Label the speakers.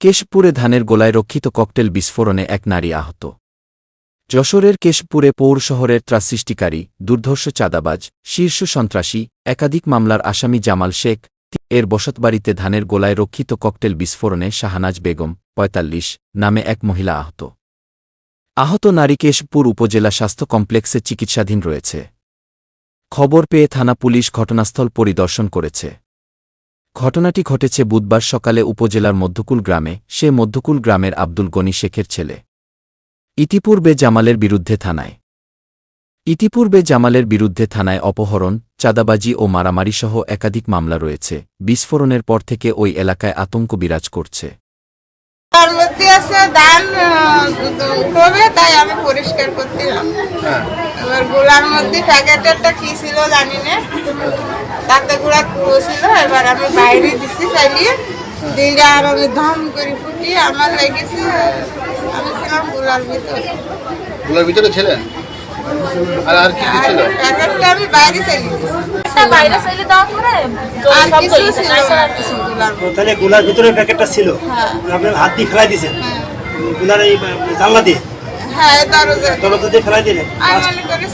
Speaker 1: কেশপুরে ধানের গোলায় রক্ষিত ককটেল বিস্ফোরণে এক নারী আহত। যশোরের কেশপুরে পৌর শহরের ত্রাসৃষ্টিকারী দুর্ধর্ষ চাঁদাবাজ, শীর্ষ সন্ত্রাসী, একাধিক মামলার আসামি জামাল শেখ, এর বসতবাড়িতে ধানের গোলায় রক্ষিত ককটেল বিস্ফোরণে শাহানাজ বেগম, পঁয়তাল্লিশ, নামে এক মহিলা আহত। আহত নারী কেশপুর উপজেলা স্বাস্থ্য কমপ্লেক্সে চিকিৎসাধীন রয়েছে। খবর পেয়ে থানা পুলিশ ঘটনাস্থল পরিদর্শন করেছে। ঘটনাটি ঘটেছে বুধবার সকালে উপজেলার মধ্যকুল গ্রামে, সে মধ্যকুল গ্রামের আব্দুল গনি শেখের ছেলে। ইতিপূর্বে জামালের বিরুদ্ধে থানায়। ইতিপূর্বে জামালের বিরুদ্ধে থানায় অপহরণ, চাঁদাবাজি ও মারামারিসহ একাধিক মামলা রয়েছে। বিস্ফোরণের পর থেকে ওই এলাকায় আতঙ্ক বিরাজ করছে।
Speaker 2: আছে উঠবে তাই আমি পরিষ্কার করছিলাম। এবার গোলার মধ্যে প্যাকেটেরটা কি ছিল জানি না। তাতে গুড়া পুরো ছিল এবার আমি বাইরে দিচ্ছি চালিয়ে। দিলে আর আমি ধম করে ফুটি আমার লেগেছে আমি ছিলাম গোলার ভিতরে।
Speaker 3: গুলোর ভিতরে ছিলেন আর আর কি কি ছিল?
Speaker 2: প্যাকেটটা আমি বাইরে চালিয়ে
Speaker 4: বাইরে
Speaker 2: আর কিছু ছিল
Speaker 5: তাহলে গোলার ভিতরে প্যাকেটটা ছিল।
Speaker 2: হ্যাঁ।
Speaker 5: আপনার হাত দিয়ে ফেলাই দিয়েছেন গোলার এই জানলা দিয়ে?
Speaker 2: হ্যাঁ দরজা।
Speaker 5: দিয়ে ফেলাই দিলেন।
Speaker 2: মনে করি